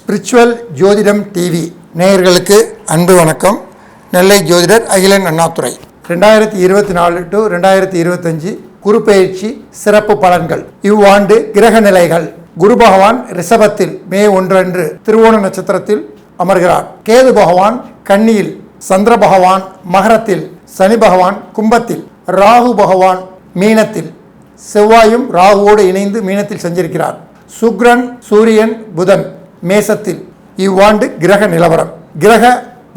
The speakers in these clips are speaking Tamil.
ஸ்பிரிச்சுவல் ஜோதிடம் டிவி நேயர்களுக்கு அன்பு வணக்கம். நெல்லை ஜோதிடர் அகிலன் அண்ணாதுரை. ரெண்டாயிரத்தி இருபத்தி நாலு டு ரெண்டாயிரத்தி இருபத்தஞ்சு குரு சிறப்பு பலன்கள். இவ்வாண்டு கிரக நிலைகள். குரு பகவான் ரிஷபத்தில் மே ஒன்றன்று திருவோண நட்சத்திரத்தில் அமர்கிறார். கேது பகவான் கன்னியில் சந்திர பகவான் மகரத்தில் சனி பகவான் கும்பத்தில் ராகு பகவான் மீனத்தில் செவ்வாயும் ராகுவோடு இணைந்து மீனத்தில் சஞ்சரிக்கிறார். சுக்ரன் சூரியன் புதன் மேசத்தில் இவ்வாண்டு கிரக நிலவரம். கிரக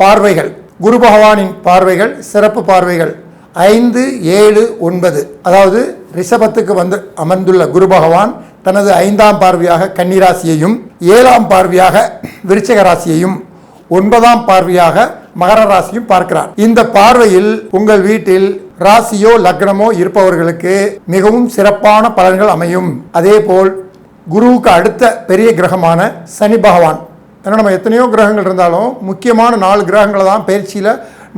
பார்வைகள். குரு பகவானின் பார்வைகள் சிறப்பு பார்வைகள். ஐந்து ஏழு ஒன்பது. அதாவது ரிஷபத்துக்கு வந்து அமர்ந்துள்ள குரு பகவான் தனது ஐந்தாம் பார்வையாக கன்னிராசியையும் ஏழாம் பார்வையாக விருச்சக ராசியையும் ஒன்பதாம் பார்வையாக மகர ராசியும் பார்க்கிறார். இந்த பார்வையில் உங்கள் வீட்டில் ராசியோ லக்னமோ இருப்பவர்களுக்கு மிகவும் சிறப்பான பலன்கள் அமையும். அதேபோல் குருவுக்கு அடுத்த பெரிய கிரகமான சனி பகவான். ஏன்னா நம்ம எத்தனையோ கிரகங்கள் இருந்தாலும் முக்கியமான நாலு கிரகங்களை தான் பயிற்சியில்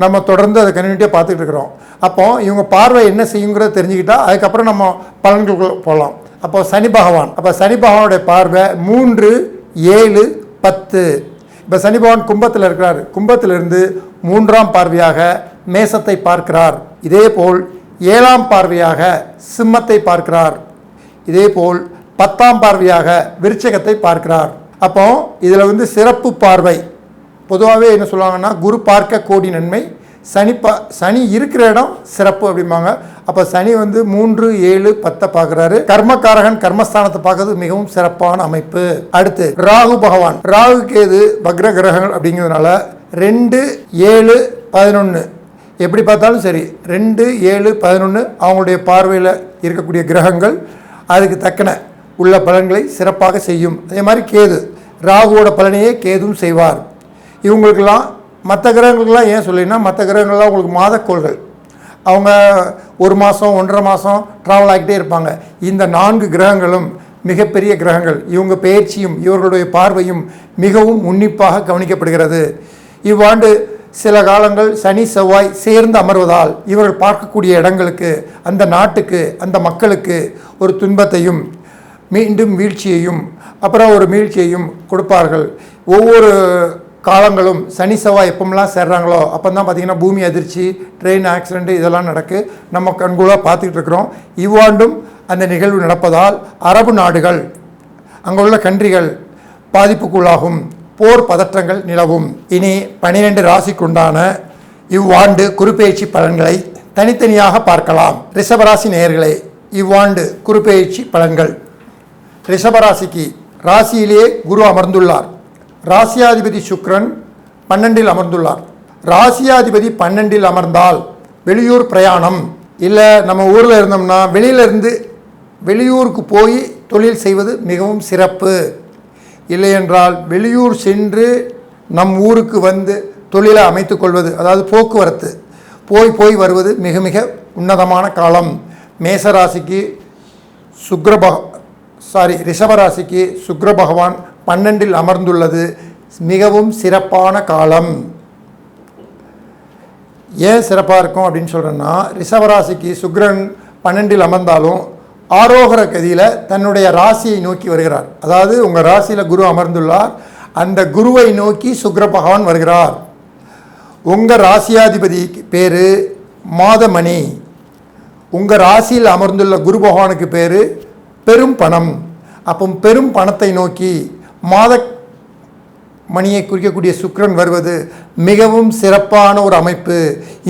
நம்ம தொடர்ந்து அதை கன்டினியூட்டியாக பார்த்துட்டு இருக்கிறோம். அப்போ இவங்க பார்வை என்ன செய்யுங்கிறத தெரிஞ்சுக்கிட்டா அதுக்கப்புறம் நம்ம பலன்களுக்குள்ள போகலாம். அப்போ சனி பகவான். அப்போ சனி பகவானுடைய பார்வை மூன்று ஏழு பத்து. இப்போ சனி பகவான் கும்பத்தில் இருக்கிறார். கும்பத்திலிருந்து மூன்றாம் பார்வையாக மேசத்தை பார்க்கிறார். இதேபோல் ஏழாம் பார்வையாக சிம்மத்தை பார்க்கிறார். இதேபோல் பத்தாம் பார்வையாக விருச்சகத்தை பார்க்கிறார். அப்போ இதில் வந்து சிறப்பு பார்வை. பொதுவாகவே என்ன சொல்லுவாங்கன்னா குரு பார்க்க கோடி நன்மை சனி பா சனி இருக்கிற இடம் சிறப்பு அப்படிம்பாங்க. அப்போ சனி வந்து மூன்று ஏழு பத்தை பார்க்குறாரு. கர்மக்காரகன் கர்மஸ்தானத்தை பார்க்கறது மிகவும் சிறப்பான அமைப்பு. அடுத்து ராகு பகவான். ராகு கேது பக்ர கிரகங்கள் அப்படிங்கிறதுனால ரெண்டு ஏழு பதினொன்று எப்படி பார்த்தாலும் சரி ரெண்டு ஏழு பதினொன்று அவங்களுடைய பார்வையில் இருக்கக்கூடிய கிரகங்கள் அதுக்கு தக்கன உள்ள பலன்களை சிறப்பாக செய்யும். அதே மாதிரி கேது ராகுவோட பலனையே கேதும் செய்வார். இவங்களுக்கெல்லாம் மற்ற கிரகங்களுக்கெல்லாம் ஏன் சொல்லினா மற்ற கிரகங்கள்லாம் உங்களுக்கு மாதக்கோள்கள். அவங்க ஒரு மாதம் ஒன்றரை மாதம் ட்ராவல் ஆகிட்டே இருப்பாங்க. இந்த நான்கு கிரகங்களும் மிகப்பெரிய கிரகங்கள். இவங்க பயிற்சியும் இவர்களுடைய பார்வையும் மிகவும் உன்னிப்பாக கவனிக்கப்படுகிறது. இவ்வாண்டு சில காலங்கள் சனி செவ்வாய் சேர்ந்து அமர்வதால் இவர்கள் பார்க்கக்கூடிய இடங்களுக்கு அந்த நாட்டுக்கு அந்த மக்களுக்கு ஒரு துன்பத்தையும் மீண்டும் வீழ்ச்சியையும் அப்புறம் ஒரு மீழ்ச்சியையும் கொடுப்பார்கள். ஒவ்வொரு காலங்களும் சனி செவ்வாய் எப்பமெல்லாம் சேர்றாங்களோ அப்போ தான் பார்த்திங்கன்னா பூமி அதிர்ச்சி ட்ரெயின் ஆக்சிடெண்ட்டு இதெல்லாம் நடக்கு. நம்ம கண்கூடாக பார்த்துக்கிட்டு இருக்கிறோம். இவ்வாண்டும் அந்த நிகழ்வு நடப்பதால் அரபு நாடுகள் அங்கே உள்ள கன்றிகள் பாதிப்புக்குள்ளாகும். போர் பதற்றங்கள் நிலவும். இனி பனிரெண்டு ராசிக்குண்டான இவ்வாண்டு குறுப்பெயர்ச்சி பலன்களை தனித்தனியாக பார்க்கலாம். ரிஷபராசி நேயர்களே இவ்வாண்டு குறுப்பெயர்ச்சி பலன்கள். ரிஷபராசிக்கு ராசியிலே குரு அமர்ந்துள்ளார். ராசியாதிபதி சுக்ரன் பன்னெண்டில் அமர்ந்துள்ளார். ராசியாதிபதி பன்னெண்டில் அமர்ந்தால் வெளியூர் பிரயாணம் இல்லை நம்ம ஊரில் இருந்தோம்னா வெளியிலிருந்து வெளியூருக்கு போய் தொழில் செய்வது மிகவும் சிறப்பு. இல்லையென்றால் வெளியூர் சென்று நம் ஊருக்கு வந்து தொழிலை அமைத்து கொள்வது அதாவது போக்குவரத்து போய் போய் வருவது மிக மிக உன்னதமான காலம். மேசராசிக்கு சுக்ரபக சாரி ரிஷபராசிக்கு சுக்ர பகவான் பன்னெண்டில் அமர்ந்துள்ளது. மிகவும் சிறப்பான காலம். ஏன் சிறப்பாக இருக்கும் அப்படின்னு சொல்கிறேன்னா ரிஷபராசிக்கு சுக்ரன் பன்னெண்டில் அமர்ந்தாலும் ஆரோகர கதியில் தன்னுடைய ராசியை நோக்கி வருகிறார். அதாவது உங்கள் ராசியில் குரு அமர்ந்துள்ளார். அந்த குருவை நோக்கி சுக்ர பகவான் வருகிறார். உங்கள் ராசியாதிபதி பேர் மாதமணி. உங்கள் ராசியில் அமர்ந்துள்ள குரு பகவானுக்கு பேர் பெரும் பணம். அப்போ பெரும் பணத்தை நோக்கி மாத மணியை குறிக்கக்கூடிய சுக்ரன் வருவது மிகவும் சிறப்பான ஒரு அமைப்பு.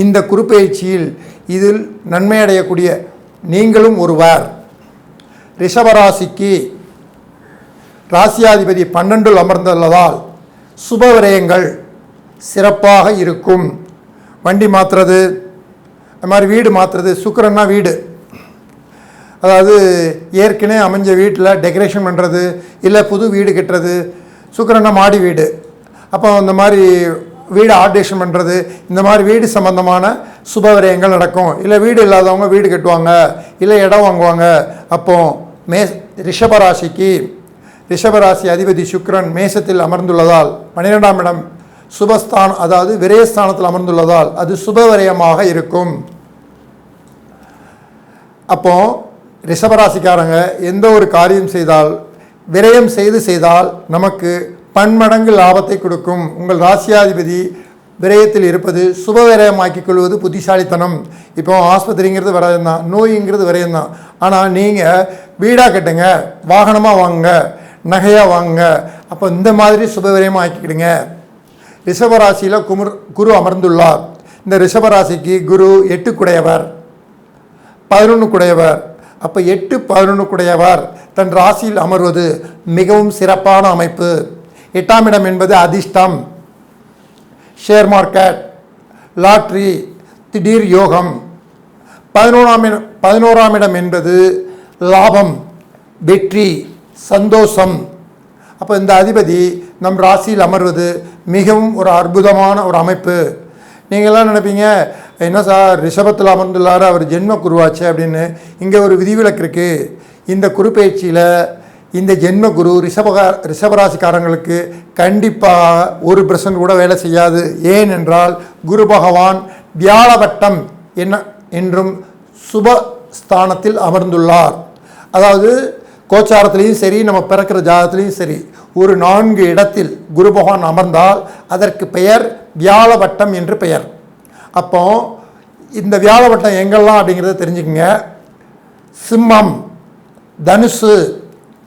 இந்த குறுப்பெயர்ச்சியில் இதில் நன்மையடையக்கூடிய நீங்களும் ஒருவர். ரிஷபராசிக்கு ராசியாதிபதி பன்னெண்டில் அமர்ந்துள்ளதால் சுப விரயங்கள் சிறப்பாக இருக்கும். வண்டி மாற்றுறது அது மாதிரி வீடு மாற்றுறது சுக்கிரன்னா வீடு. அதாவது ஏற்கனவே அமைஞ்ச வீட்டில் டெக்கரேஷன் பண்ணுறது இல்லை புது வீடு கட்டுறது சுக்கரன்னா மாடி வீடு. அப்போ இந்த மாதிரி வீடு ஆல்ட்ரேஷன் பண்ணுறது இந்த மாதிரி வீடு சம்மந்தமான சுப விரயங்கள் நடக்கும். இல்லை வீடு இல்லாதவங்க வீடு கட்டுவாங்க இல்லை இடம் வாங்குவாங்க அப்போது மே ரிஷபராசிக்கு ரிஷபராசி அதிபதி சுக்ரன் மேசத்தில் அமர்ந்துள்ளதால் பன்னிரெண்டாம் இடம் சுபஸ்தான் அதாவது விரயஸ்தானத்தில் அமர்ந்துள்ளதால் அது சுபவிரயமாக இருக்கும். அப்போ ரிஷபராசிக்காரங்க எந்த ஒரு காரியம் செய்தால் விரயம் செய்து செய்தால் நமக்கு பன்மடங்கு லாபத்தை கொடுக்கும். உங்கள் ராசியாதிபதி விரயத்தில் இருப்பது சுப விரயமாக்கிக் கொள்வது புத்திசாலித்தனம். இப்போ ஆஸ்பத்திரிங்கிறது விரயம் தான் நோய்ங்கிறது விரயம் தான் ஆனால் நீங்கள் வீடாக கட்டுங்க வாகனமாக வாங்குங்க நகையாக வாங்குங்க அப்போ இந்த மாதிரி சுப விரயமாக ஆக்கிக்கிடுங்க ரிஷபராசியில் குமுர் குரு அமர்ந்துள்ளார். இந்த ரிஷபராசிக்கு குரு எட்டுக்குடையவர் பதினொன்று குடையவர் அப்போ எட்டு பதினொன்று குடையவர் தன் ராசியில் அமர்வது மிகவும் சிறப்பான அமைப்பு. எட்டாம் இடம் என்பது அதிர்ஷ்டம். ஷேர் மார்க்கெட் லாட்ரி திடீர் யோகம். பதினோராம் இடம் பதினோராம் இடம் என்பது லாபம் வெற்றி சந்தோஷம். அப்போ இந்த அதிபதி நம் ராசியில் அமர்வது மிகவும் ஒரு அற்புதமான ஒரு அமைப்பு. நீங்கள்லாம் நினைப்பீங்க என்ன சார் ரிஷபத்தில் அமர்ந்துள்ளார் அவர் ஜென்ம குருவாச்சு அப்படின்னு இங்கே ஒரு விதிவிலக்கு இருக்குது இந்த குருப்பெயர்ச்சியில் இந்த ஜென்ம குரு ரிஷபகா ரிஷபராசிக்காரங்களுக்கு கண்டிப்பாக ஒரு பிரசன் கூட வேலை செய்யாது. ஏனென்றால் குரு பகவான் வியாழவட்டம் என்ன என்றும் சுப ஸ்தானத்தில் அமர்ந்துள்ளார். அதாவது கோச்சாரத்திலையும் சரி நம்ம பிறக்கிற ஜாதகத்திலையும் சரி ஒரு நான்கு இடத்தில் குரு பகவான் அமர்ந்தால் அதற்கு பெயர் வியாழவட்டம் என்று பெயர். அப்போ இந்த வியாழவட்டம் எங்கெல்லாம் அப்படிங்கிறத தெரிஞ்சுக்கங்க. சிம்மம் தனுசு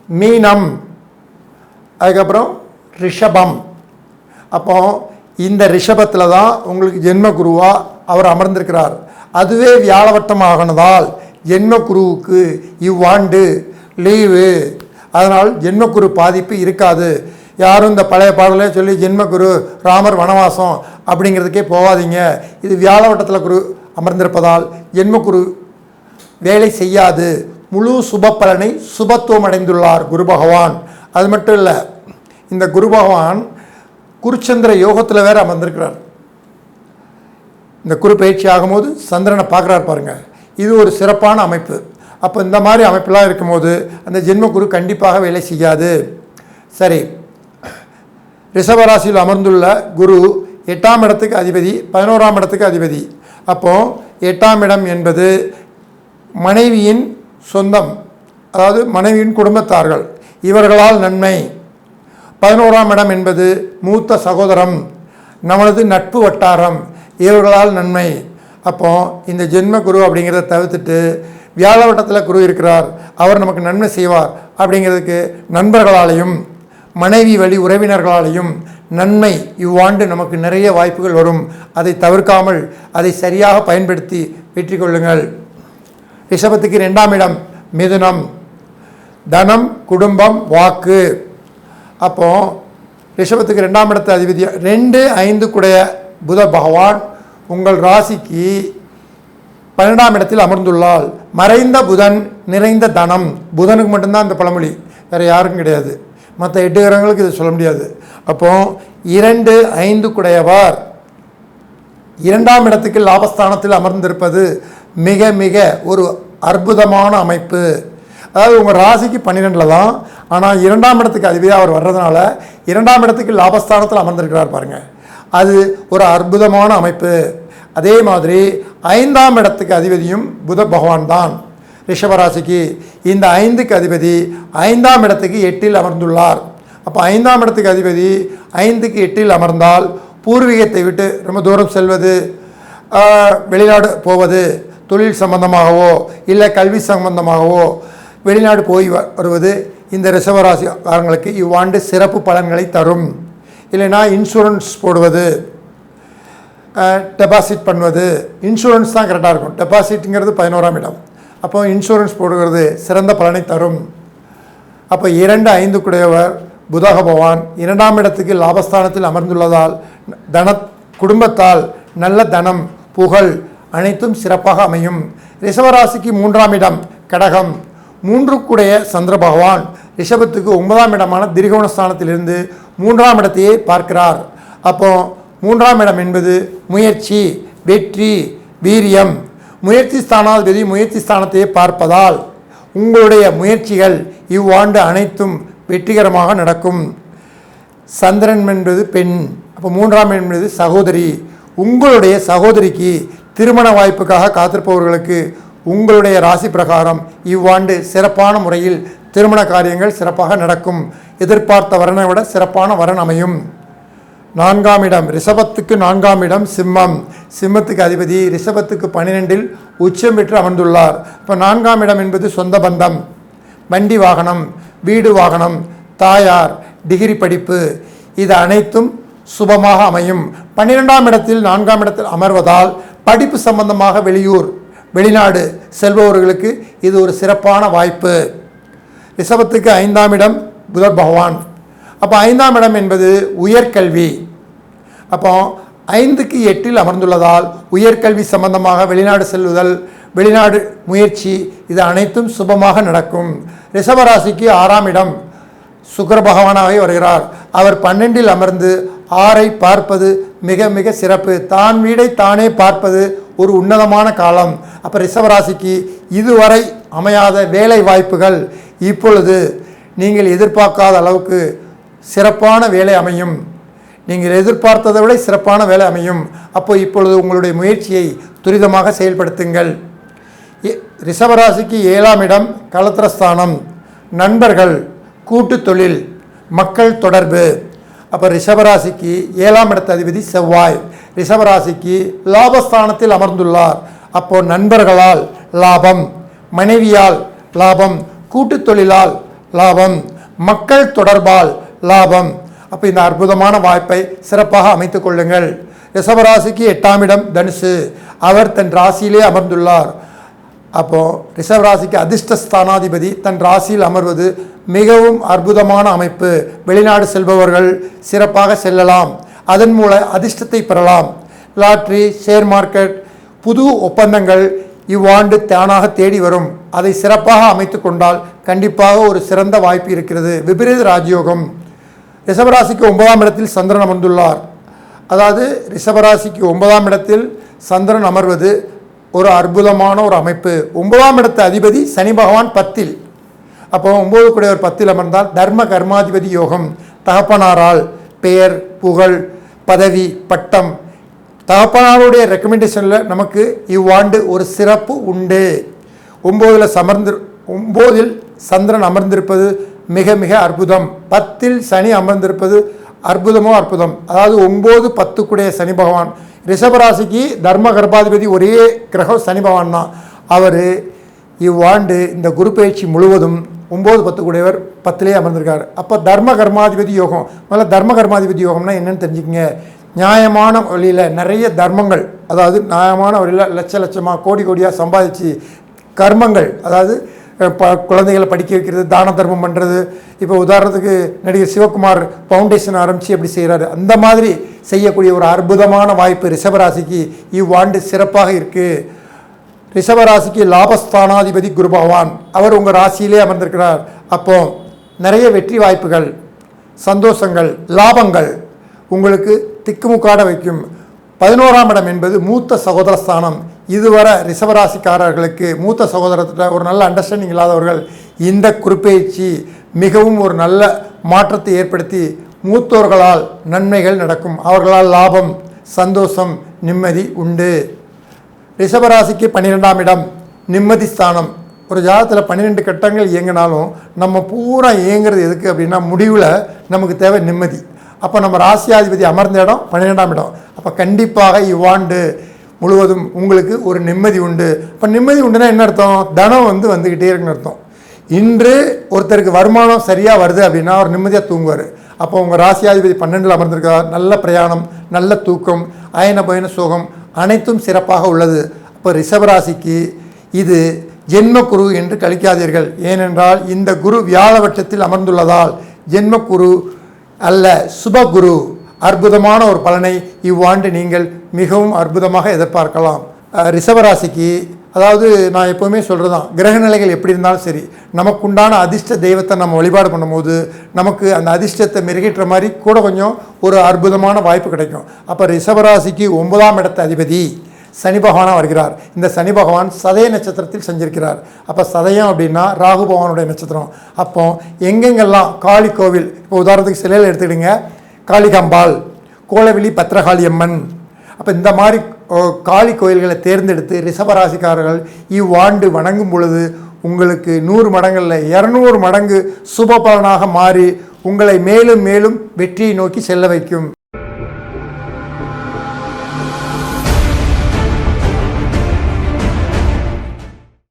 மீனம். அதுக்கப்புறம் ரிஷபம். அப்போ இந்த ரிஷபத்தில் தான் உங்களுக்கு ஜென்ம குருவாக அவர் அமர்ந்திருக்கிறார். அதுவே வியாழவட்டம் ஆகினதால் ஜென்ம குருவுக்கு இவ்வாண்டு லீவு. அதனால் ஜென்மக்குரு பாதிப்பு இருக்காது. யாரும் இந்த பழைய பாடலே சொல்லி ஜென்மகுரு ராமர் வனவாசம் அப்படிங்கிறதுக்கே போகாதீங்க. இது வியாழவட்டத்தில் குரு அமர்ந்திருப்பதால் ஜென்மக்குரு வேலை செய்யாது. முழு சுப பலனை சுபத்துவம் அடைந்துள்ளார் குரு பகவான். அது மட்டும் இல்லை இந்த குரு பகவான் குருச்சந்திர யோகத்தில் வேற அமர்ந்திருக்கிறார். இந்த குரு பயிற்சி ஆகும்போது சந்திரனை பார்க்குறாரு பாருங்கள் இது ஒரு சிறப்பான அமைப்பு. அப்போ இந்த மாதிரி அமைப்பெல்லாம் இருக்கும்போது அந்த ஜென்ம குரு கண்டிப்பாக வேலை செய்யாது. சரி ரிஷபராசியில் அமர்ந்துள்ள குரு எட்டாம் இடத்துக்கு அதிபதி பதினோராம் இடத்துக்கு அதிபதி. அப்போது எட்டாம் இடம் என்பது மனைவியின் சொந்தம் அதாவது மனைவியின் குடும்பத்தார்கள் இவர்களால் நன்மை. பதினோராம் இடம் என்பது மூத்த சகோதரம் நமது நட்பு வட்டாரம் இவர்களால் நன்மை. அப்போ இந்த ஜென்ம குரு அப்படிங்கிறத தவிர்த்துட்டு வியாழவட்டத்தில் குரு இருக்கிறார் அவர் நமக்கு நன்மை செய்வார் அப்படிங்கிறதுக்கு நண்பர்களாலையும் மனைவி வழி உறவினர்களாலையும் நன்மை இவ்வாண்டு நமக்கு நிறைய வாய்ப்புகள் வரும். அதை தவிர்க்காமல் அதை சரியாக பயன்படுத்தி வெற்றி கொள்ளுங்கள் ரிஷபத்துக்கு ரெண்டாம் இடம் மிதுனம். தனம் குடும்பம் வாக்கு. அப்போ ரிஷபத்துக்கு ரெண்டாம் இடத்து அதிபதி ரெண்டு ஐந்து குடைய புத பகவான் உங்கள் ராசிக்கு பன்னெண்டாம் இடத்தில் அமர்ந்துள்ளால் மறைந்த புதன் நிறைந்த தனம். புதனுக்கு மட்டும்தான் இந்த பழமொழி. வேறு யாருக்கும் கிடையாது. மற்ற எட்டு கிரகங்களுக்கு இது சொல்ல முடியாது. அப்போ இரண்டு ஐந்து குடையவர் இரண்டாம் இடத்துக்கு லாபஸ்தானத்தில் அமர்ந்திருப்பது மிக மிக ஒரு அற்புதமான அமைப்பு. அதாவது உங்கள் ராசிக்கு பன்னிரெண்டில் தான் ஆனால் இரண்டாம் இடத்துக்கு அதிபதியாக அவர் வர்றதுனால இரண்டாம் இடத்துக்கு லாபஸ்தானத்தில் அமர்ந்திருக்கிறார் பாருங்கள் அது ஒரு அற்புதமான அமைப்பு. அதே மாதிரி ஐந்தாம் இடத்துக்கு அதிபதியும் புத பகவான் தான். ரிஷபராசிக்கு இந்த ஐந்துக்கு அதிபதி ஐந்தாம் இடத்துக்கு எட்டில் அமர்ந்துள்ளார். அப்போ ஐந்தாம் இடத்துக்கு அதிபதி ஐந்துக்கு எட்டில் அமர்ந்தால் பூர்வீகத்தை விட்டு ரொம்ப தூரம் செல்வது வெளிநாடு போவது தொழில் சம்பந்தமாகவோ இல்லை கல்வி சம்பந்தமாகவோ வெளிநாடு போய் வ- வருவது இந்த ரிஷபராசிக்காரங்களுக்கு இவ்வாண்டு சிறப்பு பலன்களை தரும். இல்லைன்னா இன்சூரன்ஸ் போடுவது டெபாசிட் பண்ணுவது இன்சூரன்ஸ் தான் கரெக்டாக இருக்கும். டெபாசிட்டுங்கிறது பதினோராம் இடம். அப்போ இன்சூரன்ஸ் போடுகிறது சிறந்த பலனை தரும். அப்போ இரண்டு ஐந்து குடையவர் புதக பகவான் இரண்டாம் இடத்துக்கு லாபஸ்தானத்தில் அமர்ந்துள்ளதால் தன குடும்பத்தால் நல்ல தனம் புகழ் அனைத்தும் சிறப்பாக அமையும். ரிஷபராசிக்கு மூன்றாம் இடம் கடகம். மூன்றுக்குடைய சந்திர பகவான் ரிஷபத்துக்கு ஒன்பதாம் இடமான திரிகோண ஸ்தானத்திலிருந்து மூன்றாம் இடத்தையே பார்க்கிறார். அப்போ மூன்றாம் இடம் என்பது முயற்சி வெற்றி வீரியம். முயற்சி ஸ்தானாதிபதி முயற்சி ஸ்தானத்தையே பார்ப்பதால் உங்களுடைய முயற்சிகள் இவ்வாண்டு அனைத்தும் வெற்றிகரமாக நடக்கும். சந்திரன் என்பது பெண் அப்போ மூன்றாம் என்பது சகோதரி. உங்களுடைய சகோதரிக்கு திருமண வாய்ப்புக்காக காத்திருப்பவர்களுக்கு உங்களுடைய ராசி பிரகாரம் இவ்வாண்டு சிறப்பான முறையில் திருமண காரியங்கள் சிறப்பாக நடக்கும். எதிர்பார்த்த வரனை விட சிறப்பான வரன் அமையும். நான்காம் இடம் ரிஷபத்துக்கு நான்காம் இடம் சிம்மம். சிம்மத்துக்கு அதிபதி ரிஷபத்துக்கு பன்னிரெண்டில் உச்சம் பெற்று அமர்ந்துள்ளார். இப்போ நான்காம் இடம் என்பது சொந்த பந்தம். வண்டி வாகனம் வீடு வாகனம் தாயார் டிகிரி படிப்பு. இது அனைத்தும் சுபமாக அமையும். பன்னிரெண்டாம் இடத்தில் நான்காம் இடத்தில் அமர்வதால் படிப்பு சம்பந்தமாக வெளியூர் வெளிநாடு செல்பவர்களுக்கு இது ஒரு சிறப்பான வாய்ப்பு. ரிஷபத்துக்கு ஐந்தாம் இடம் புதர் பகவான். அப்போ ஐந்தாம் இடம் என்பது உயர்கல்வி. அப்போ ஐந்துக்கு எட்டில் அமர்ந்துள்ளதால் உயர்கல்வி சம்பந்தமாக வெளிநாடு செல்லுதல் வெளிநாடு முயற்சி இது அனைத்தும் சுபமாக நடக்கும். ரிஷபராசிக்கு ஆறாம் இடம். சுக்கர பகவானாகவே வருகிறார். அவர் பன்னெண்டில் அமர்ந்து ஆறை பார்ப்பது மிக மிக சிறப்பு. தான் வீடை தானே பார்ப்பது ஒரு உன்னதமான காலம். அப்போ ரிஷபராசிக்கு இதுவரை அமையாத வேலை வாய்ப்புகள். இப்பொழுது நீங்கள் எதிர்பார்க்காத அளவுக்கு சிறப்பான வேலை அமையும். நீங்கள் எதிர்பார்த்ததை விட சிறப்பான வேலை அமையும். அப்போ இப்பொழுது உங்களுடைய முயற்சியை துரிதமாக செயல்படுத்துங்கள். ரிஷபராசிக்கு ஏழாம் இடம் கலத்திரஸ்தானம். நண்பர்கள் கூட்டு தொழில் மக்கள் தொடர்பு. அப்போ ரிஷபராசிக்கு ஏழாம் இடத்த அதிபதி செவ்வாய். ரிஷபராசிக்கு லாபஸ்தானத்தில் அமர்ந்துள்ளார். அப்போ நண்பர்களால் லாபம் மனைவியால் லாபம் கூட்டு தொழிலால் லாபம் மக்கள் தொடர்பால் லாபம். அப்போ இந்த அற்புதமான வாய்ப்பை சிறப்பாக அமைத்துக் கொள்ளுங்கள். ரிஷபராசிக்கு எட்டாம் இடம் தனுசு. அவர் தன் ராசியிலே அமர்ந்துள்ளார். அப்போது ரிஷப ராசிக்கு அதிர்ஷ்ட ஸ்தானாதிபதி தன் ராசியில் அமர்வது மிகவும் அற்புதமான அமைப்பு. வெளிநாடு செல்பவர்கள் சிறப்பாக செல்லலாம். அதன் மூலம் அதிர்ஷ்டத்தை பெறலாம். லாட்ரி ஷேர் மார்க்கெட் புது ஒப்பந்தங்கள் இவ்வாண்டு தானாக தேடி வரும். அதை சிறப்பாக அமைத்து கொண்டால் கண்டிப்பாக ஒரு சிறந்த வாய்ப்பு இருக்கிறது. விபரீத ராஜயோகம். ரிஷபராசிக்கு ஒன்பதாம் இடத்தில் சந்திரன் அமர்ந்துள்ளார். அதாவது ரிஷபராசிக்கு ஒன்பதாம் இடத்தில் சந்திரன் அமர்வது ஒரு அற்புதமான ஒரு அமைப்பு. ஒன்பதாம் இடத்த அதிபதி சனி பகவான் பத்தில். அப்போ ஒம்பது கூட ஒரு பத்தில் அமர்ந்தால் தர்ம கர்மாதிபதி யோகம். தகப்பனாரால் பெயர் புகழ் பதவி பட்டம். தகப்பனாருடைய ரெக்கமெண்டேஷனில் நமக்கு இவ்வாண்டு ஒரு சிறப்பு உண்டு. ஒம்போதில் சமர்ந்து ஒம்போதில் சந்திரன் அமர்ந்திருப்பது மிக மிக அற்புதம். பத்தில் சனி அமர்ந்திருப்பது அற்புதமோ அற்புதம். அதாவது ஒம்பது பத்துக்குடைய சனி பகவான். ரிஷபராசிக்கு தர்ம கர்ப்பாதிபதி ஒரே கிரகம் சனி பகவான் தான். அவர் இவ்வாண்டு இந்த குரு பயிற்சி முழுவதும் ஒம்பது பத்துக்குடையவர் பத்திலே அமர்ந்திருக்கார். அப்போ தர்ம கர்மாதிபதி யோகம் முதல்ல தர்ம கர்மாதிபதி யோகம்னா என்னென்னு தெரிஞ்சுக்கங்க. நியாயமான வழியில் நிறைய தர்மங்கள் அதாவது நியாயமான வழியில் லட்ச லட்சமாக கோடி கோடியாக சம்பாதிச்சு கர்மங்கள் அதாவது ப குழந்தைகளை படிக்க வைக்கிறது தான தர்மம் பண்ணுறது இப்போ உதாரணத்துக்கு நடிகர் சிவகுமார் ஃபவுண்டேஷன் ஆரம்பித்து எப்படி செய்கிறாரு அந்த மாதிரி செய்யக்கூடிய ஒரு அற்புதமான வாய்ப்பு ரிஷபராசிக்கு இவ்வாண்டு சிறப்பாக இருக்குது ரிஷபராசிக்கு லாபஸ்தானாதிபதி குரு பகவான். அவர் உங்கள் ராசியிலே அமர்ந்திருக்கிறார். அப்போ நிறைய வெற்றி வாய்ப்புகள் சந்தோஷங்கள் லாபங்கள் உங்களுக்கு திக்குமுக்காட வைக்கும். பதினோராம் இடம் என்பது மூத்த சகோதர ஸ்தானம். இதுவரை ரிஷபராசிக்காரர்களுக்கு மூத்த சகோதரத்தில் ஒரு நல்ல அண்டர்ஸ்டாண்டிங் இல்லாதவர்கள் இந்த குறிப்பெயர்ச்சி மிகவும் ஒரு நல்ல மாற்றத்தை ஏற்படுத்தி மூத்தோர்களால் நன்மைகள் நடக்கும். அவர்களால் லாபம் சந்தோஷம் நிம்மதி உண்டு. ரிஷபராசிக்கு பன்னிரெண்டாம் இடம் நிம்மதி ஸ்தானம். ஒரு ஜாதகத்தில் பன்னிரெண்டு கட்டங்கள் இயங்கினாலும் நம்ம பூரா இயங்குறது எதுக்கு அப்படின்னா முடிவில் நமக்கு தேவை நிம்மதி. அப்போ நம்ம ராசியாதிபதி அமர்ந்த இடம் பன்னிரெண்டாம் இடம். அப்போ கண்டிப்பாக இவ்வாண்டு முழுவதும் உங்களுக்கு ஒரு நிம்மதி உண்டு. இப்போ நிம்மதி உண்டுன்னா என்ன அர்த்தம்? தனம் வந்து வந்துக்கிட்டே இருக்குன்னு அர்த்தம். இன்று ஒருத்தருக்கு வருமானம் சரியாக வருது அப்படின்னா அவர் நிம்மதியாக தூங்குவார். அப்போ உங்கள் ராசியாதிபதி பன்னெண்டில் அமர்ந்திருக்கார் நல்ல பிரயாணம் நல்ல தூக்கம் அயன பயண சுகம் அனைத்தும் சிறப்பாக உள்ளது. அப்போ ரிஷபராசிக்கு இது ஜென்மகுரு என்று கழிக்காதீர்கள். ஏனென்றால் இந்த குரு வியாழவட்டத்தில் அமர்ந்துள்ளதால் ஜென்மகுரு அல்ல சுபகுரு. அற்புதமான ஒரு பலனை இவ்வாண்டு நீங்கள் மிகவும் அற்புதமாக எதிர்பார்க்கலாம். ரிஷபராசிக்கு அதாவது நான் எப்போவுமே சொல்கிறது தான் கிரக நிலைகள் எப்படி இருந்தாலும் சரி நமக்குண்டான அதிர்ஷ்ட தெய்வத்தை நம்ம வழிபாடு பண்ணும்போது நமக்கு அந்த அதிர்ஷ்டத்தை மெருகேற்ற மாதிரி கூட கொஞ்சம் ஒரு அற்புதமான வாய்ப்பு கிடைக்கும். அப்போ ரிஷபராசிக்கு ஒன்பதாம் இடத்த அதிபதி சனி பகவானாக வருகிறார். இந்த சனி பகவான் சதய நட்சத்திரத்தில் செஞ்சிருக்கிறார். அப்போ சதயம் அப்படின்னா ராகு பகவானுடைய நட்சத்திரம். அப்போ எங்கெங்கெல்லாம் காளி கோவில் இப்போ உதாரணத்துக்கு சிலையில் எடுத்துக்கிடுங்க. காளிகாம்பாள் கோலவெளி பத்திரகாளி அம்மன். அப்போ இந்த மாதிரி காளி கோயில்களை தேர்ந்தெடுத்து ரிஷபராசிக்காரர்கள் இவ்வாண்டு வணங்கும் பொழுது உங்களுக்கு நூறு மடங்களில் இரநூறு மடங்கு சுப பலனாக மாறி உங்களை மேலும் மேலும் வெற்றியை நோக்கி செல்ல வைக்கும்.